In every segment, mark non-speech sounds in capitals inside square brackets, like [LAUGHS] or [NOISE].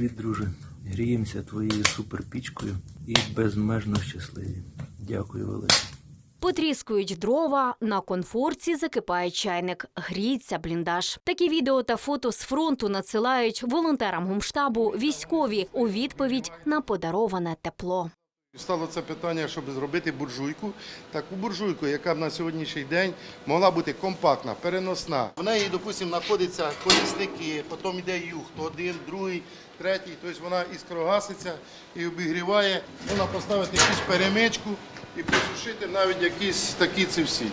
Привіт, друже. Гріємося твоєю суперпічкою і безмежно щасливі. Дякую, велике. Потріскують дрова, на конфорці закипає чайник, гріється бліндаж. Такі відео та фото з фронту надсилають волонтерам гумштабу військові у відповідь на подароване тепло. Стало це питання, щоб зробити буржуйку, таку буржуйку, яка б на сьогоднішній день могла бути компактна, переносна. В неї, допустимо, знаходяться колісники, потім йде юхт, один, другий, третій. Тобто вона іскрогаситься і обігріває. Можна поставити якусь перемичку і присушити навіть якісь такі ці всі.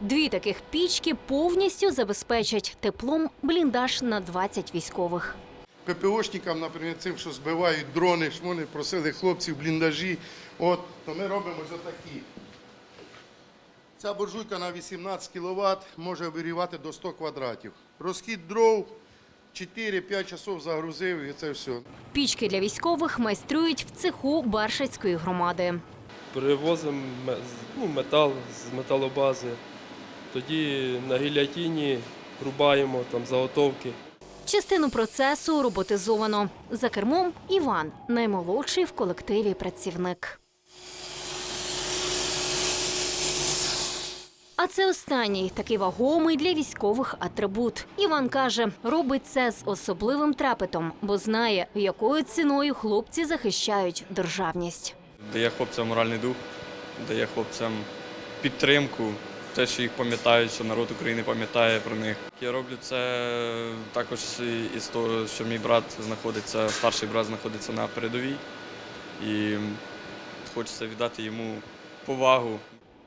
Дві таких пічки повністю забезпечать теплом бліндаж на 20 військових. ППОшникам, наприклад, цим, що збивають дрони, шмони, просили хлопців бліндажі. От, то ми робимо ось отакі. Ця буржуйка на 18 кВт може обігрівати до 100 квадратів. Розхід дров 4-5 часов загрузив і це все. Пічки для військових майструють в цеху Баршацької громади. Перевозимо ну, метал з металобази. Тоді на гілятіні рубаємо там заготовки. Частину процесу роботизовано. За кермом Іван, наймолодший в колективі працівник. А це останній такий вагомий для військових атрибут. Іван каже, робить це з особливим трепетом, бо знає, якою ціною хлопці захищають державність. дає хлопцям моральний дух, дає хлопцям підтримку, те, що їх пам'ятають, що народ України пам'ятає про них. Я роблю це також із того, що мій брат знаходиться, старший брат знаходиться на передовій, і хочеться віддати йому повагу.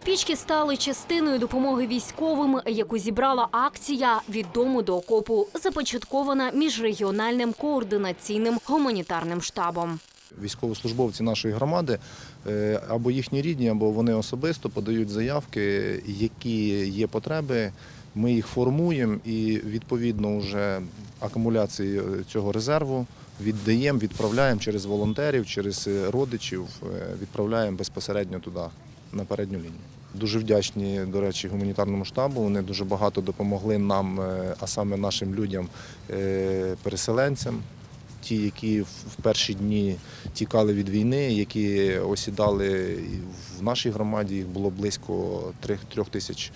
Пічки стали частиною допомоги військовим, яку зібрала акція від дому до окопу, започаткована міжрегіональним координаційним гуманітарним штабом. Військовослужбовці нашої громади е, або їхні рідні, або вони особисто подають заявки, які є потреби. Ми їх формуємо і відповідно вже акумуляції е, цього резерву віддаємо, відправляємо через волонтерів, через е, родичів, відправляємо безпосередньо туди, на передню лінію. Дуже вдячні, до речі, гуманітарному штабу. Вони дуже багато допомогли нам, а саме нашим людям, переселенцям ті, які в перші дні тікали від війни, які осідали в нашій громаді, їх було близько трьох, тисяч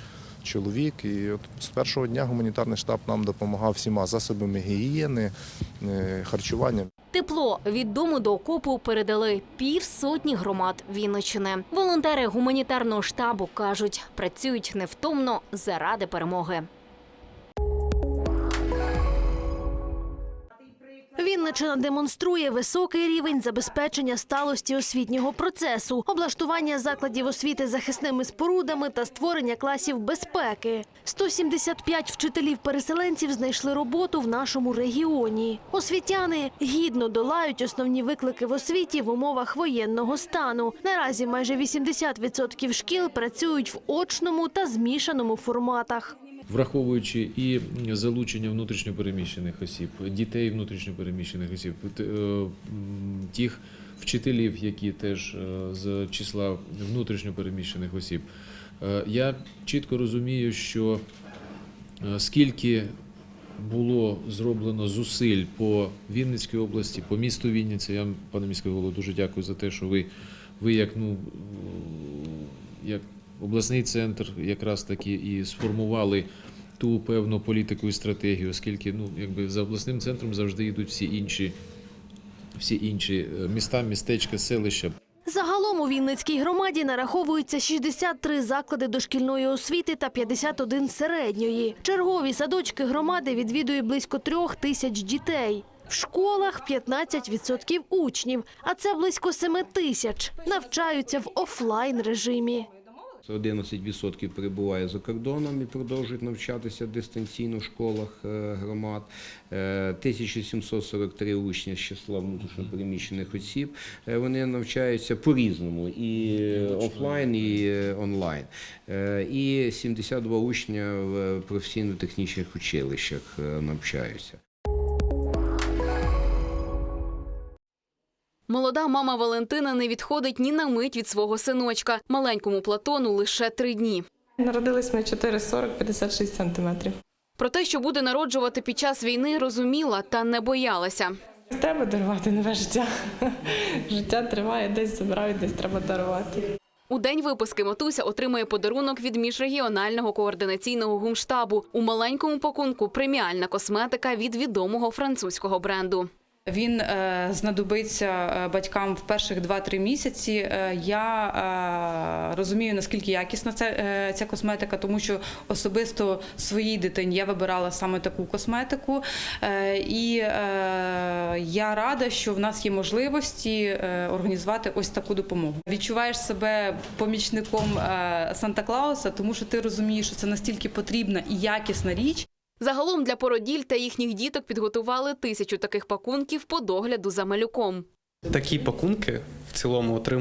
чоловік. І от з першого дня гуманітарний штаб нам допомагав всіма засобами гігієни, е, харчуванням. Тепло від дому до окопу передали півсотні громад Вінничини. Волонтери гуманітарного штабу кажуть, працюють невтомно заради перемоги. Вінничина демонструє високий рівень забезпечення сталості освітнього процесу, облаштування закладів освіти захисними спорудами та створення класів безпеки. 175 вчителів-переселенців знайшли роботу в нашому регіоні. Освітяни гідно долають основні виклики в освіті в умовах воєнного стану. Наразі майже 80% шкіл працюють в очному та змішаному форматах. Враховуючи і залучення внутрішньопереміщених осіб, дітей внутрішньопереміщених осіб, е, тих вчителів, які теж е, з числа внутрішньопереміщених осіб. Е, Я чітко розумію, що скільки було зроблено зусиль по Вінницькій області, по місту Вінниця. Я пане міський голово, дуже дякую за те, що ви, ви як ну як обласний центр якраз таки і сформували ту певну політику і стратегію, оскільки ну якби за обласним центром завжди йдуть всі інші, всі інші е, міста, містечка, селища. Загалом у Вінницькій громаді нараховується 63 заклади дошкільної освіти та 51 середньої. Чергові садочки громади відвідує близько трьох тисяч дітей. В школах 15% учнів, а це близько 7 тисяч. Навчаються в офлайн режимі. 11% перебуває за кордоном і продовжують навчатися дистанційно в школах е, громад. Е, 1743 учні з числа внутрішньопереміщених осіб. Е, Вони навчаються по-різному і офлайн, і е, онлайн. Е, І 72 учня в професійно-технічних училищах е, навчаються. Молода мама Валентина не відходить ні на мить від свого синочка. Маленькому Платону лише три дні. Народились ми 4,40-56 сантиметрів. Про те, що буде народжувати під час війни, розуміла та не боялася. Треба дарувати нове життя. [LAUGHS] Життя триває, десь забирають, десь треба дарувати. У день випуски Матуся отримує подарунок від міжрегіонального координаційного гумштабу. У маленькому пакунку преміальна косметика від відомого французького бренду. Він е, знадобиться е, батькам в перших 2-3 місяці. Е, я розумію, наскільки якісна ця, ця косметика, тому що особисто своїй дитині я вибирала саме таку косметику. І я рада, що в нас є можливості організувати ось таку допомогу. Відчуваєш себе помічником е, Санта-Клауса, тому що ти розумієш, що це настільки потрібна і якісна річ. Загалом для породіль та їхніх діток підготували тисячу таких пакунків по догляду за малюком. Такі пакунки в цілому е,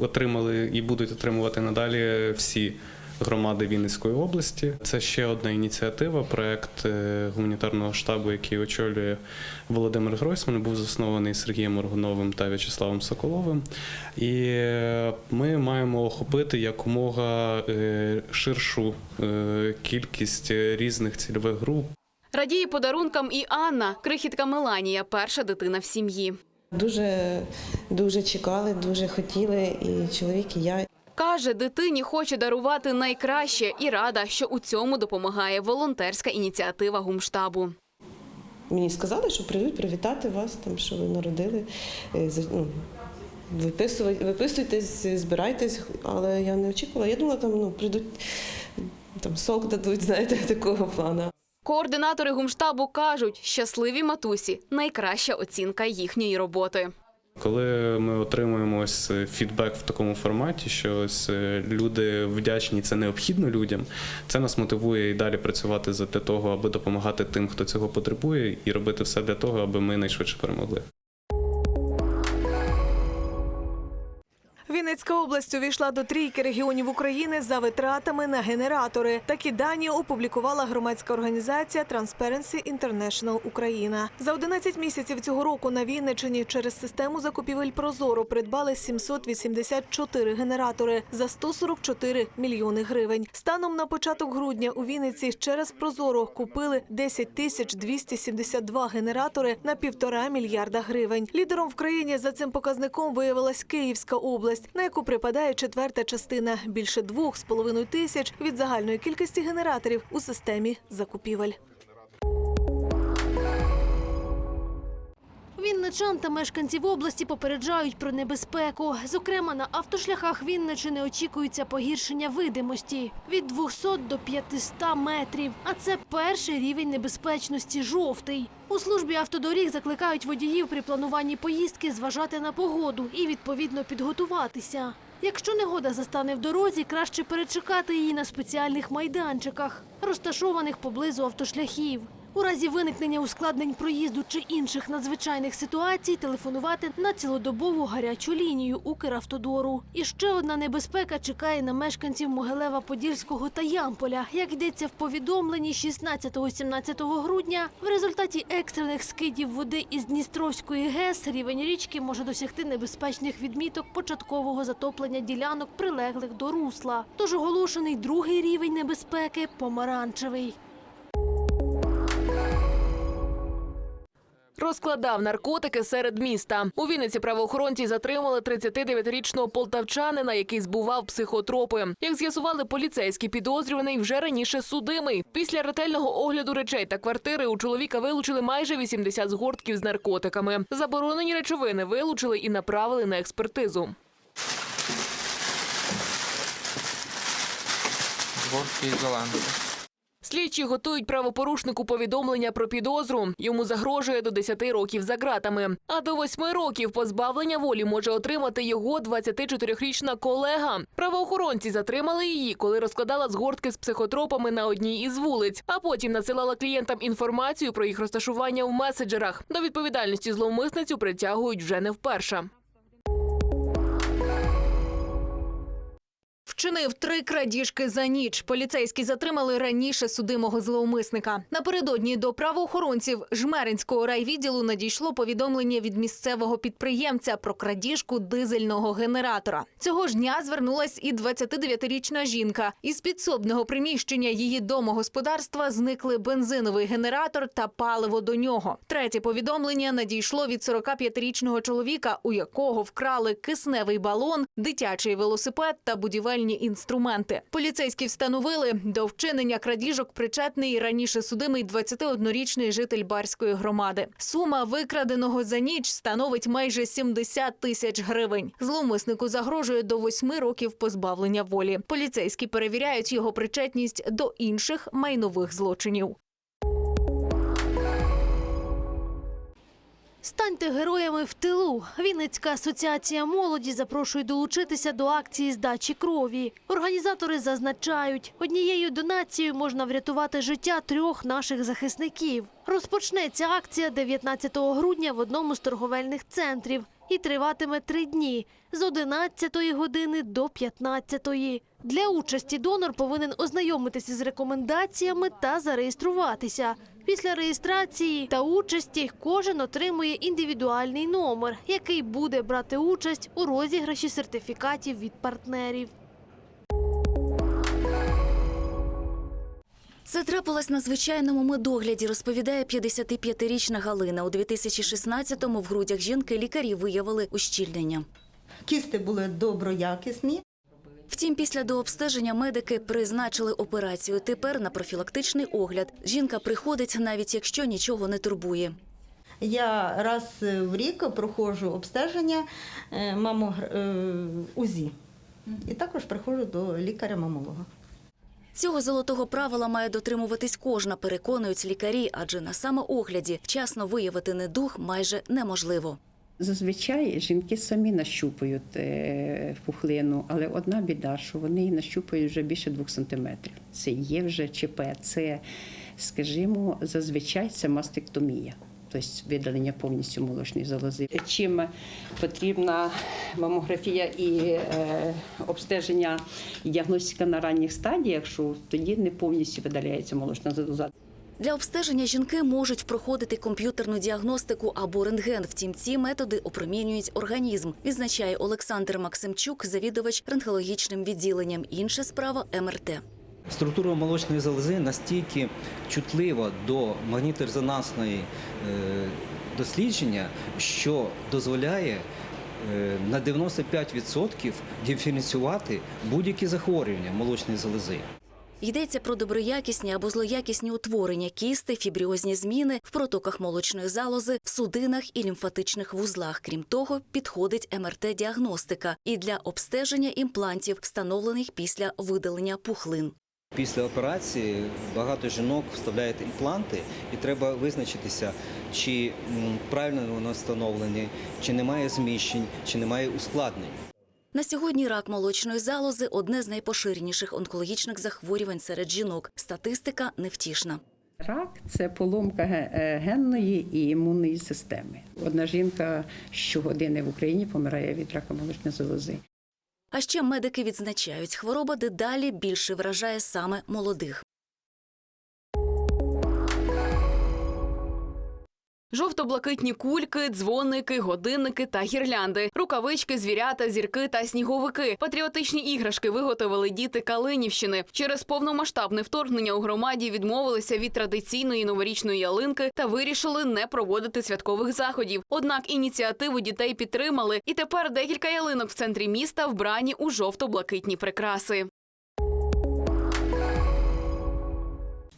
отримали і будуть отримувати надалі всі громади Вінницької області. Це ще одна ініціатива, проект е, гуманітарного штабу, який очолює Володимир Гройсман, був заснований Сергієм Моргуновим та В'ячеславом Соколовим. І е, ми маємо охопити якомога е, ширшу кількість різних цільових груп. Радіє подарункам і Анна, крихітка Меланія, перша дитина в сім'ї. Дуже дуже чекали, дуже хотіли, і чоловік, і я. Каже, дитині хоче дарувати найкраще і рада, що у цьому допомагає волонтерська ініціатива гумштабу. Мені сказали, що прийдуть привітати вас, там, що ви народили. е, Ну, виписуйтесь, збирайтесь, але я не очікувала. Я думала, там ну, прийдуть, там сок дадуть, знаєте, [LAUGHS] такого плану. Координатори гумштабу кажуть, щасливі матусі найкраща оцінка їхньої роботи. Коли ми отримуємо ось е, фідбек в такому форматі, що ось е, люди вдячні, це необхідно людям, це нас мотивує і далі працювати за для того, аби допомагати тим, хто цього потребує, і робити все для того, аби ми найшвидше перемогли. Вінницька область увійшла до трійки регіонів України за витратами на генератори. Такі дані опублікувала громадська організація Transparency International Україна. За 11 місяців цього року на Вінниччині через систему закупівель Прозоро придбали 784 генератори за 144 мільйони гривень. Станом на початок грудня у Вінниці через Прозоро купили 10 тисяч 272 генератори на півтора мільярда гривень. Лідером в країні за цим показником виявилась Київська область, на яку припадає четверта частина більше двох з половиною тисяч від загальної кількості генераторів у системі закупівель. Вінничан та мешканців області попереджають про небезпеку. Зокрема, на автошляхах Вінничини очікується погіршення видимості від 200 до 500 метрів. А це перший рівень небезпечності жовтий. У службі автодоріг закликають водіїв при плануванні поїздки зважати на погоду і відповідно підготуватися. Якщо негода застане в дорозі, краще перечекати її на спеціальних майданчиках, розташованих поблизу автошляхів. У разі виникнення ускладнень проїзду чи інших надзвичайних ситуацій телефонувати на цілодобову гарячу лінію Укравтодору. І ще одна небезпека чекає на мешканців Могилева-Подільського та Ямполя. Як йдеться в повідомленні 16-17 грудня, в результаті екстрених скидів води із Дністровської ГЕС рівень річки може досягти небезпечних відміток початкового затоплення ділянок, прилеглих до русла. Тож оголошений другий рівень небезпеки помаранчевий. Розкладав наркотики серед міста. У Вінниці правоохоронці затримали 39-річного полтавчанина, який збував психотропи. Як з'ясували поліцейські, підозрюваний вже раніше судимий. Після ретельного огляду речей та квартири у чоловіка вилучили майже 80 згортків з наркотиками. Заборонені речовини вилучили і направили на експертизу. Згортки ізоланти. Слідчі готують правопорушнику повідомлення про підозру. Йому загрожує до 10 років за ґратами. А до 8 років позбавлення волі може отримати його 24-річна колега. Правоохоронці затримали її, коли розкладала згортки з психотропами на одній із вулиць, а потім надсилала клієнтам інформацію про їх розташування в меседжерах. До відповідальності зловмисницю притягують вже не вперше. Вчинив три крадіжки за ніч. Поліцейські затримали раніше судимого зловмисника. Напередодні до правоохоронців Жмеринського райвідділу надійшло повідомлення від місцевого підприємця про крадіжку дизельного генератора. Цього ж дня звернулась і 29-річна жінка. Із підсобного приміщення її домогосподарства зникли бензиновий генератор та паливо до нього. Третє повідомлення надійшло від 45-річного чоловіка, у якого вкрали кисневий балон, дитячий велосипед та будівельні інструменти. Поліцейські встановили до вчинення крадіжок причетний раніше судимий 21-річний житель барської громади. Сума викраденого за ніч становить майже 70 тисяч гривень. Зловмиснику загрожує до восьми років позбавлення волі. Поліцейські перевіряють його причетність до інших майнових злочинів. Станьте героями в тилу. Вінницька асоціація молоді запрошує долучитися до акції здачі крові. Організатори зазначають, однією донацією можна врятувати життя трьох наших захисників. Розпочнеться акція 19 грудня в одному з торговельних центрів і триватиме три дні з 11 години до 15. Для участі донор повинен ознайомитися з рекомендаціями та зареєструватися. Після реєстрації та участі кожен отримує індивідуальний номер, який буде брати участь у розіграші сертифікатів від партнерів. Це трапилось на звичайному медогляді, розповідає 55-річна Галина. У 2016-му в грудях жінки лікарі виявили ущільнення. Кісти були доброякісні. Втім, після дообстеження медики призначили операцію. Тепер на профілактичний огляд жінка приходить, навіть якщо нічого не турбує. Я раз в рік проходжу обстеження е, мамогр... е, УЗІ. І також приходжу до лікаря-мамолога. Цього золотого правила має дотримуватись кожна, переконують лікарі, адже на самоогляді вчасно виявити недух майже неможливо. Зазвичай жінки самі нащупують е, пухлину, але одна біда, що вони її нащупують вже більше двох сантиметрів. Це є вже ЧП, це, скажімо, зазвичай це мастектомія. Тобто видалення повністю молочної залози. Чим потрібна мамографія і е, обстеження і діагностика на ранніх стадіях, що тоді не повністю видаляється молочна залоза. Для обстеження жінки можуть проходити комп'ютерну діагностику або рентген. Втім, ці методи опромінюють організм, відзначає Олександр Максимчук, завідувач рентгенологічним відділенням. Інша справа МРТ. Структура молочної залози настільки чутлива до магніторезонансної е, дослідження, що дозволяє е, на 95% диференціювати будь-які захворювання молочної залози. Йдеться про доброякісні або злоякісні утворення, кісти, фібріозні зміни в протоках молочної залози, в судинах і лімфатичних вузлах. Крім того, підходить МРТ-діагностика і для обстеження імплантів, встановлених після видалення пухлин. Після операції багато жінок вставляють імпланти, і треба визначитися, чи правильно вони встановлені, чи немає зміщень, чи немає ускладнень. На сьогодні рак молочної залози одне з найпоширеніших онкологічних захворювань серед жінок. Статистика невтішна. Рак це поломка е, генної і імунної системи. Одна жінка щогодини в Україні помирає від рака молочної залози. А ще медики відзначають, хвороба дедалі більше вражає саме молодих. Жовто-блакитні кульки, дзвоники, годинники та гірлянди, рукавички, звірята, зірки та сніговики. Патріотичні іграшки виготовили діти Калинівщини. Через повномасштабне вторгнення у громаді відмовилися від традиційної новорічної ялинки та вирішили не проводити святкових заходів. Однак ініціативу дітей підтримали, і тепер декілька ялинок в центрі міста вбрані у жовто-блакитні прикраси.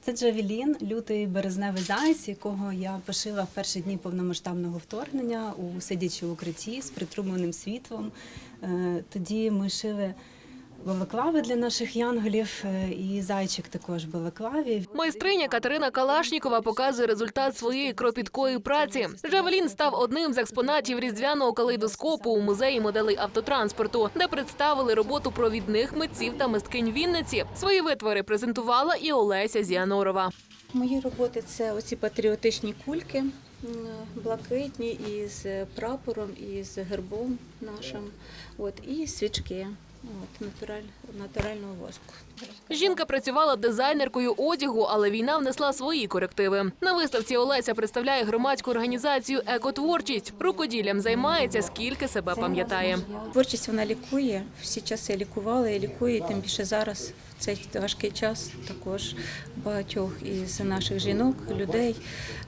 Це Джавелін, лютий березневий заяць, якого я пошила в перші дні повномасштабного вторгнення у сидячи в укритті з притрумленим світлом. Е, Тоді ми шили балаклави для наших янголів, е, і зайчик також балаклаві. Майстриня Катерина Калашнікова показує результат своєї кропіткої праці. Жавелін став одним з експонатів різдвяного калейдоскопу у музеї моделей автотранспорту, де представили роботу провідних митців та мисткинь Вінниці. Свої витвори презентувала і Олеся Зіанорова. Мої роботи це оці патріотичні кульки, блакитні із прапором, і з гербом нашим. От і свічки. От, натураль, натурального воску. Жінка працювала дизайнеркою одягу, але війна внесла свої корективи. На виставці Олеся представляє громадську організацію Екотворчість. Рукоділлям займається, скільки себе пам'ятає. Творчість вона лікує. Всі часи лікувала і лікує, тим більше зараз в цей важкий час також багатьох із наших жінок, людей,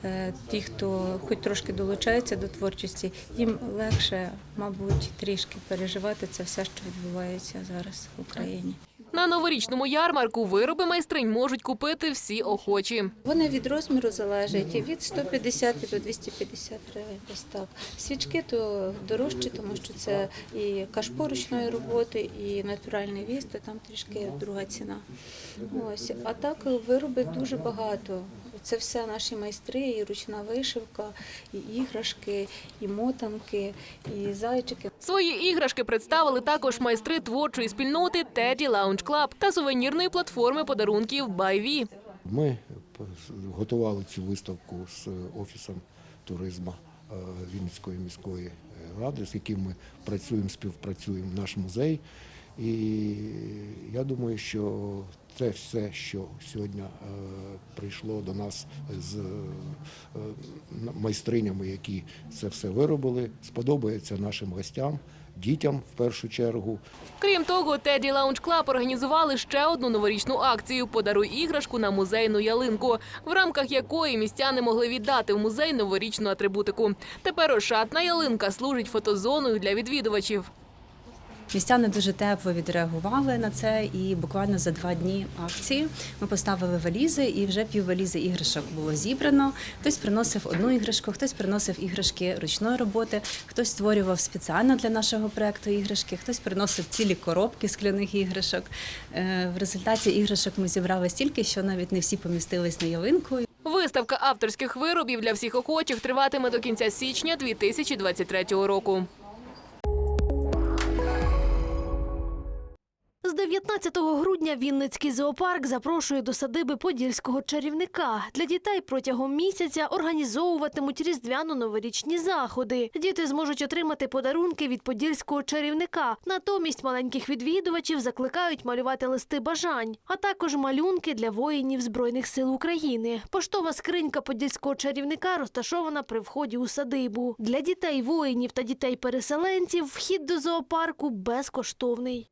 е, ті, хто хоч трошки долучається до творчості, їм легше, мабуть, трішки переживати це все, що відбувається зараз в Україні. На новорічному ярмарку вироби майстринь можуть купити всі охочі. Вони від розміру залежать від 150 до 250 гривень. Ось так. Свічки то дорожчі, тому що це і кашпоручної роботи, і натуральний віст, то там трішки друга ціна. Ось. А так вироби дуже багато. Це все наші майстри, і ручна вишивка, і іграшки, і мотанки, і зайчики. Свої іграшки представили також майстри творчої спільноти Teddy Lounge Club та сувенірної платформи подарунків Байві. Ми готували цю виставку з офісом туризму е, Вінницької міської ради, з яким ми працюємо, співпрацюємо наш музей. І я думаю, що це все, що сьогодні е, прийшло до нас з е, майстринями, які це все виробили, сподобається нашим гостям, дітям в першу чергу. Крім того, Teddy Lounge Club організували ще одну новорічну акцію Подаруй іграшку на музейну ялинку, в рамках якої містяни могли віддати в музей новорічну атрибутику. Тепер ошатна ялинка служить фотозоною для відвідувачів. Містяни дуже тепло відреагували на це, і буквально за два дні акції ми поставили валізи, і вже пів валізи іграшок було зібрано. Хтось приносив одну іграшку, хтось приносив іграшки ручної роботи, хтось створював спеціально для нашого проекту іграшки, хтось приносив цілі коробки скляних іграшок. Е, В результаті іграшок ми зібрали стільки, що навіть не всі помістились на ялинку. Виставка авторських виробів для всіх охочих триватиме до кінця січня 2023 року. З 19 грудня Вінницький зоопарк запрошує до садиби подільського чарівника. Для дітей протягом місяця організовуватимуть різдвяно-новорічні заходи. Діти зможуть отримати подарунки від подільського чарівника. Натомість маленьких відвідувачів закликають малювати листи бажань, а також малюнки для воїнів Збройних сил України. Поштова скринька подільського чарівника розташована при вході у садибу. Для дітей воїнів та дітей переселенців вхід до зоопарку безкоштовний.